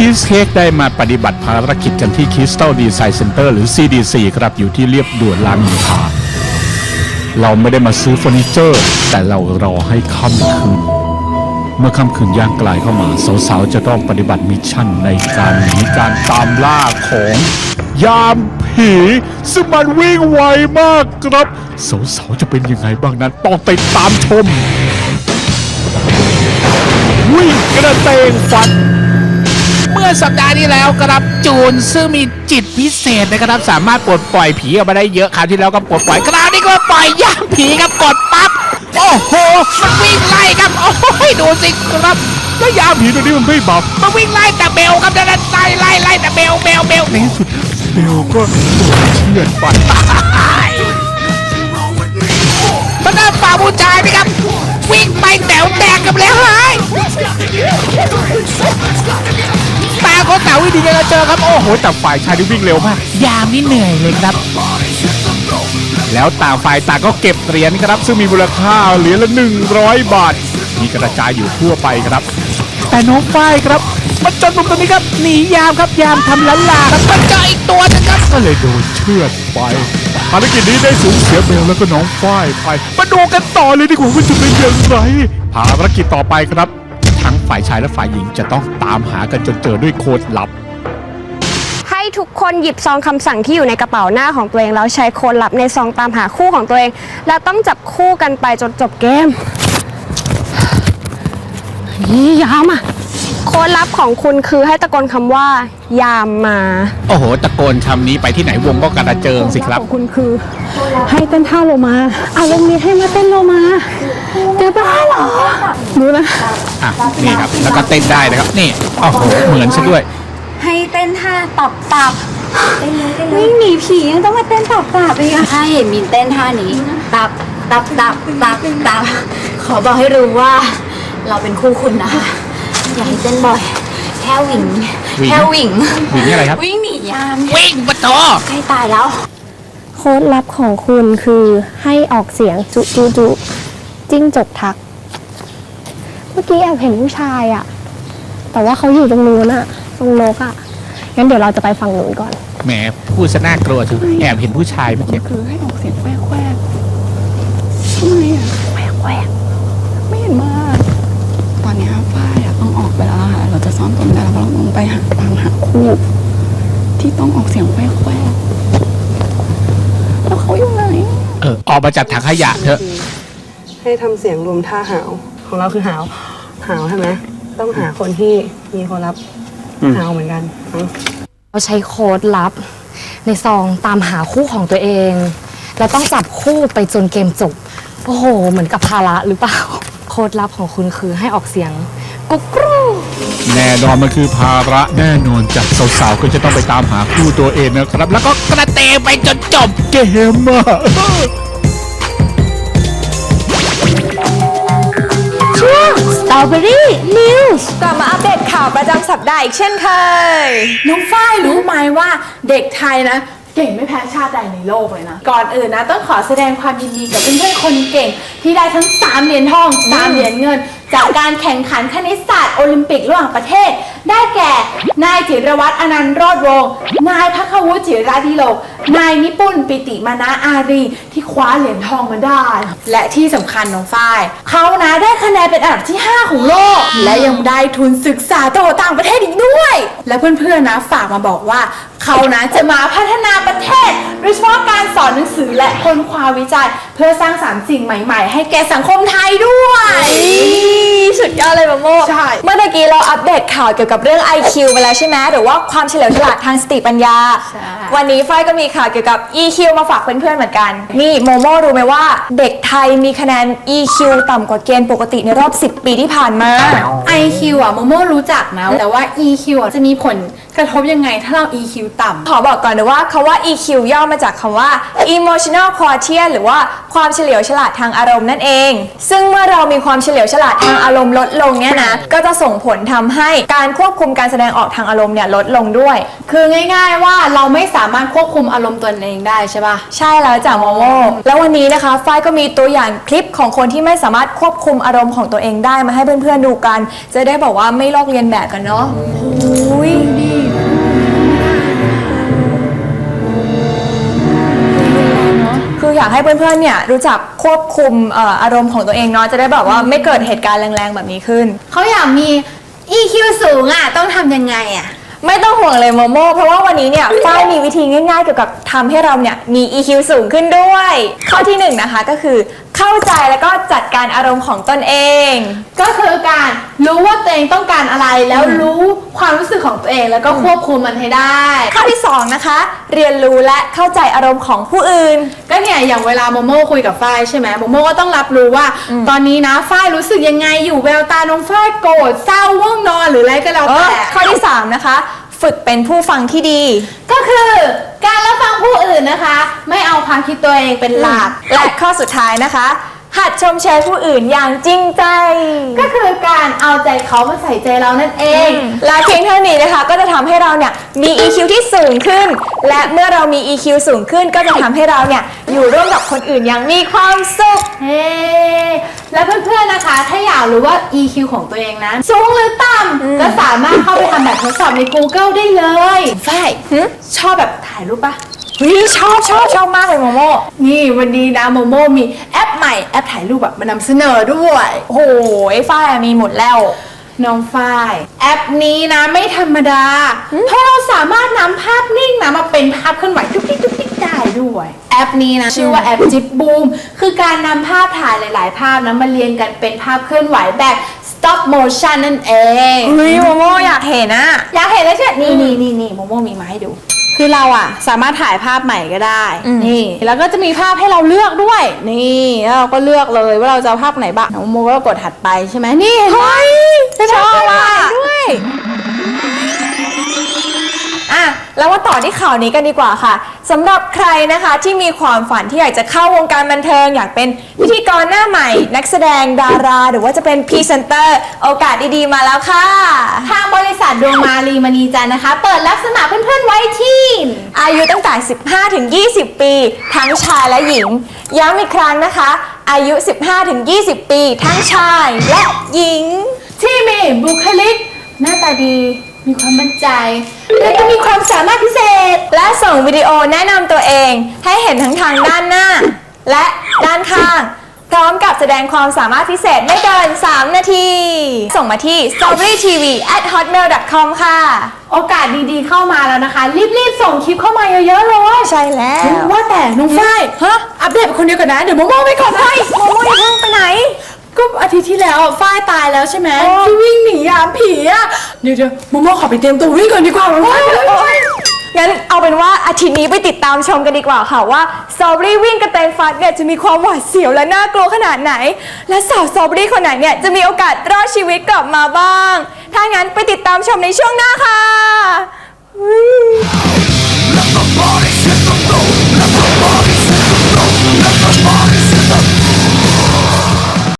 ชีสเค้กได้มาปฏิบัติภารกิจกันที่ Crystal Design Center หรือ CDC ครับอยู่ที่เรียบด่วนรามอินทราเราไม่ได้มาซื้อเฟอร์นิเจอร์ แต่เรารอให้ค่ำคืน เมื่อค่ำคืนย่างกลายเข้ามาสาวๆจะต้องปฏิบัติมิชชั่นในการหนีการตามล่าของยามผีซึ่งมันวิ่งไวมากครับสาวๆจะเป็นยังไงบ้างนั้นต้องติดตามชม วิ่งกระเตงฟัน มื่อสัปดาห์ที่แล้วครับจูนซึ่งมีจิตพิเศษนะครับสามารถปลดปล่อยผีออกมาได้เยอะคราวที่แล้วก็ปลดปล่อยคราวนี้ก็ปล่อยย่างผีครับกดปั๊บโอ้โหมันวิ่งไล่ครับโอ้ยดูสิครับแล้วยามผีตัวนี้มันไม่เบามันวิ่งไล่แต่เบลครับนั่นนะไล่ไล่ไล่แต่เบลเบลเบลในที่สุดเบลก็โดนเชือดไปมันน่าฝ่าผู้ชายนะครับ วิ่งไปแต๋วแตกกันแล้วหายตาคนเต๋าวิ่งดีกันเจอครับโอ้โหโอ้โห แต่ฝ่ายชายที่วิ่งเร็วมากยามนี่เหนื่อยเลยครับ แล้วต่างฝ่ายต่างก็เก็บเหรียญครับ ซึ่งมีมูลค่าเหรียญละ 100 บาท มีกระจายอยู่ทั่วไปครับ แต่น้องฝ้ายครับมันจนมุมตรงนี้ครับหนียามครับยามทำลันลาครับมันเจออีกตัวนึงครับก็เลยโดนเชือดไปภารกิจนี้ได้สูญเสียเบลแล้วก็น้องฝ้ายไปมาดูกันต่อเลยดีกว่าว่าจะเป็นอย่างไรภารกิจต่อไปครับ ทั้งฝ่ายชายและฝ่ายหญิงจะต้องตามหากันจนเจอด้วยโค้ดลับ ให้ทุกคนหยิบซองคำสั่งที่อยู่ในกระเป๋าหน้าของตัวเองแล้วใช้โค้ดลับในซองตามหาคู่ของตัวเอง และต้องจับคู่กันไปจนจบเกม นี่ยามอะ โค้ดลับของคุณคือให้ตะโกนคำว่า ยามมา โอ้โห ตะโกนคำนี้ไปที่ไหนวงก็กระเจิงสิครับ ของคุณคือ ให้เต้นท่าโลมาอารมณ์นี้ให้มาเต้นโลมาจะบ้าเหรอรู้นะอะ นี่ครับ แล้วก็เต้นได้นะครับ นี่ โอ้โห เหมือนซะด้วย ให้เต้นท่าตับตับเต้นเลยเต้นเลยวิ่งหนีผียังต้องมาเต้นตับตับอีกอะถ้าเห็นมินเต้นท่านี้ ตับตับตับตับตับขอบอกให้รู้ว่า เราเป็นคู่คุณนะคะ อย่าให้เต้นบ่อย แค่หวิงหวิงแค่หวิงหวิงอะไรครับ วิ่งหนียามวิ่งปะโถใกล้ตายแล้ว โค้ดลับของคุณคือให้ออกเสียงจุจุจุจิ้งจกทัก เมื่อกี้แอบเห็นผู้ชายอะแต่ว่าเขาอยู่ตรงนู้นอะตรงนกอะงั้นเดี๋ยวเราจะไปฝั่งนู้นก่อน แหมพูดซะน่ากลัวจังแอบเห็นผู้ชายเมื่อกี้คือให้ออกเสียงแควกแควกทำไมอะแควกแควก อะต้องออกไปแล้วค่ะเราจะซ้อมตรงนี้แล้วเราต้องไปหาตามหาคู่ ที่ต้องออกเสียงแควกแควกแล้วเขาอยู่ไหนเออออกมาจากถังขยะเถอะ ให้ทำเสียงรวมท่าหาว ของเราคือหาว หาวใช่ไหมต้องหาคนที่มีคนรับหาวเหมือนกันอืมเราใช้โค้ดลับ ในซองตามหาคู่ของตัวเอง แล้วต้องจับคู่ไปจนเกมจบ โอ้โห เหมือนกับภาระหรือเปล่า โค้ดลับของคุณคือให้ออกเสียงกุ๊กกรู แน่นอนมันคือภาระแน่นอนจากสาวๆก็จะต้องไปตามหาคู่ตัวเองนะครับ แล้วก็กระเตงไปจนจบเกมอะสตรอเบอรี่นิวส์กลับมาอัปเดตข่าวประจำสัปดาห์อีกเช่นเคย น้องฝ้ายรู้ไหมว่าเด็กไทยนะ เก่งไม่แพ้ชาติใดในโลกเลยนะ ก่อนอื่นนะ ต้องขอแสดงความยินดีกับเพื่อนๆคนเก่งที่ได้ทั้ง 3 เหรียญทอง 3 เหรียญเงิน จากการแข่งขันคณิตศาสตร์โอลิมปิกระหว่างประเทศ ได้แก่ นายจิรวัตรอนันต์โรดวงศ์นายพักวุฒิจิราดิโลก นายนิปุนปิติมานะอารี ที่คว้าเหรียญทองมาได้ และที่สำคัญน้องฝ้ายเขานะได้คะแนนเป็นอันดับที่ 5 ของโลก และยังได้ทุนศึกษาต่อต่างประเทศอีกด้วย และเพื่อนๆนะฝากมาบอกว่าเขานะจะมาพัฒนาประเทศโดยเฉพาะการสอนหนังสือและค้นคว้าวิจัย เพื่อสร้างสรรค์สิ่งใหม่ ๆ ให้แก่สังคมไทยด้วยสุดยอดเลยมาโมใช่เมื่อตะกี้เราอัปเดตข่าวเกี่ยวกับเรื่อง IQ ไปแล้วใช่ไหมหรือว่าความเฉลียวฉลาดทางสติปัญญา วันนี้ฝ้ายก็มีข่าวเกี่ยวกับ EQ มาฝากเพื่อนๆเหมือนกัน นี่โมโมรู้ไหมว่าเด็กไทยมีคะแนน EQ ต่ำกว่าเกณฑ์ปกติในรอบ 10 ปีที่ผ่านมา IQ อะโมโมรู้จักนะแต่ว่า EQ อะจะมีผลกระทบยังไงถ้าเรา EQ ต่ำขอบอกก่อนนะว่าคาว่า EQ ย่อมาจากคำว่าว่า emotional quotient หรือว่าความเฉลียวฉลาดทางอารมณ์นั่นเอง ซึ่งเมื่อเรามีความเฉลียวฉลาดทางอารมณ์ลดลงเนี่ยนะก็จะส่งผลทำให้การควบคุมการแสดงออกทางอารมณ์เนี่ยลดลงด้วย คือง่าย ๆว่าเราไม่สามารถควบคุมอารมณ์ตัวเองได้ใช่ปะใช่แล้วจ้ะโมโมแล้ววันนี้นะคะฝ้ายก็มีตัวอย่างคลิปของคนที่ไม่สามารถควบคุมอารมณ์ของตัวเองได้มาให้เพื่อนๆดูกัน จะได้บอกว่าไม่ลอกเลียนแบบกันเนาะอุ้ย พื่อนๆเนี่ยรู้จักควบคุมเอ่ออารมณ์ของตัวเองเนาะจะได้แบบว่าไม่เกิดเหตุการณ์แรงๆแบบนี้ขึ้น เขาอยากมี EQ สูงอะ ต้องทำยังไงอะ ไม่ต้องห่วงเลยโมโมเพราะว่าวันนี้เนี่ยฝ้ายมีวิธีง่ายๆ เกี่ยวกับทำให้เราเนี่ยมี EQ สูงขึ้นด้วย ข้อที่หนึ่งนะคะก็คือ เข้าใจแล้วก็จัดการอารมณ์ของตนเอง ก็คือการรู้ว่าตัวเองต้องการอะไร แล้วรู้ความรู้สึกของตัวเองแล้วก็ควบคุมมันให้ได้ข้อที่สองนะคะ เรียนรู้และเข้าใจอารมณ์ของผู้อื่น ก็เนี่ยอย่างเวลาโมโม่คุยกับฝ้ายใช่ไหมโมโม่ก็ต้องรับรู้ว่า ตอนนี้นะฝ้ายรู้สึกยังไงอยู่แววตาน้องฝ้ายโกรธเศร้าว่วงนอนหรืออะไรก็แล้วแต่ข้อที่3นะคะ ฝึกเป็นผู้ฟังที่ดี ก็คือการรับฟังผู้อื่นนะคะ ไม่เอาความคิดตัวเองเป็นหลัก และข้อสุดท้ายนะคะ หัดชมเชยผู้อื่นอย่างจริงใจ ก็คือการเอาใจเขามาใส่ใจเรานั่นเอง และเพียงเท่านี้นะคะ ก็จะทำให้เราเนี่ยมี EQ ที่สูงขึ้น และเมื่อเรามี EQ สูงขึ้นก็จะทำให้เราเนี่ยอยู่ร่วมกับคนอื่นอย่างมีความสุข เฮ้และ เพื่อนๆนะคะ ถ้าอยากรู้ว่า EQ ของตัวเองนั้นสูงหรือต่ำก็สามารถเข้าไปทำแบบทดสอบใน Google ได้เลยฝ้ายชอบแบบถ่ายรูปปะวิชอบชอบชอบมากเลยโมโมนี่วันนี้นะโมโมมีแอปใหม่แอปถ่ายรูปแบบมานำเสนอด้วย โอ้โหไอ้ฝ้ายอะมีหมดแล้ว น้องฝ้าย แอปนี้นะไม่ธรรมดา เพราะเราสามารถนำภาพนิ่งนะมาเป็นภาพเคลื่อนไหวทุกทิกทุกทิกได้ด้วย แอปนี้นะชื่อว่าแอปจิบบูมคือการนำภาพถ่ายหลาย ๆ ภาพนะมาเรียงกันเป็นภาพเคลื่อนไหวแบบ stop motion นั่นเองเฮ้ยโมโมอยากเห็นอะอยากเห็นแล้วใช่ไหมนี่นี่นี่นี่โมโมมีมาให้ดู คือเราอะสามารถถ่ายภาพใหม่ก็ได้นี่แล้วก็จะมีภาพให้เราเลือกด้วย นี่แล้วเราก็เลือกเลยว่าเราจะเอาภาพไหนบ้างน้องโมก็กดถัดไปใช่ไหมนี่เฮ้ยชอบอะด้วยอะแล้วมาต่อที่ข่าวนี้กันดีกว่าค่ะสำหรับใครนะคะที่มีความฝันที่อยากจะเข้าวงการบันเทิง อยากเป็นพิธีกรหน้าใหม่ นักแสดงดารา หรือว่าจะเป็นพรีเซนเตอร์ โอกาสดีๆมาแล้วค่ะ ทางบริษัทดวงมารีมณีจันทร์นะคะ เปิดรับสมัครเพื่อนๆไว้ที่ อายุตั้งแต่ 15 ถึง 20 ปี ทั้งชายและหญิง ย้ำอีกครั้งนะคะ อายุ 15 ถึง 20 ปี ทั้งชายและหญิง ที่มีบุคลิก หน้าตาดี มีความมั่นใจ และก็มีความสามารถพิเศษ และส่งวิดีโอแนะนำตัวเอง ให้เห็นทั้งทางด้านหน้า และด้านข้างพ ร้อมกับแสดงความสามารถพิเศษไม่เกิน 3 นาที ส่งมาที่ strawberrytv at hotmail com ค่ะ โอกาสดีๆเข้ามาแล้วนะคะ รีบๆ ส่งคลิปเข้ามาเยอะๆเลยใช่แล้ว ว่าแต่น้องฝ้ายฮะอัปเดตคนเดียวกันนะเดี๋ยวโมโม่ไปก่อนให้โมโมอย่าเพิ่งไปไหน ก็อาทิตย์ที่แล้วฝ้ายตายแล้วใช่ไหมที่วิ่งหนียามผีอะเดี๋ยวเดี๋ยวโมโม่ขอไปเตรียมตัววิ่งก่อนดีกว่าน้องฝ้ายไปเลย งั้นเอาเป็นว่าอาทิตย์นี้ไปติดตามชมกันดีกว่าค่ะว่าซอบรี่วิ่งกระเตงฟัดเนี่ยจะมีความหวาดเสียวและน่ากลัวขนาดไหน และสาวซอบรี่คนไหนเนี่ยจะมีโอกาสรอดชีวิตกลับมาบ้าง ถ้างั้นไปติดตามชมในช่วงหน้าค่ะ Let the party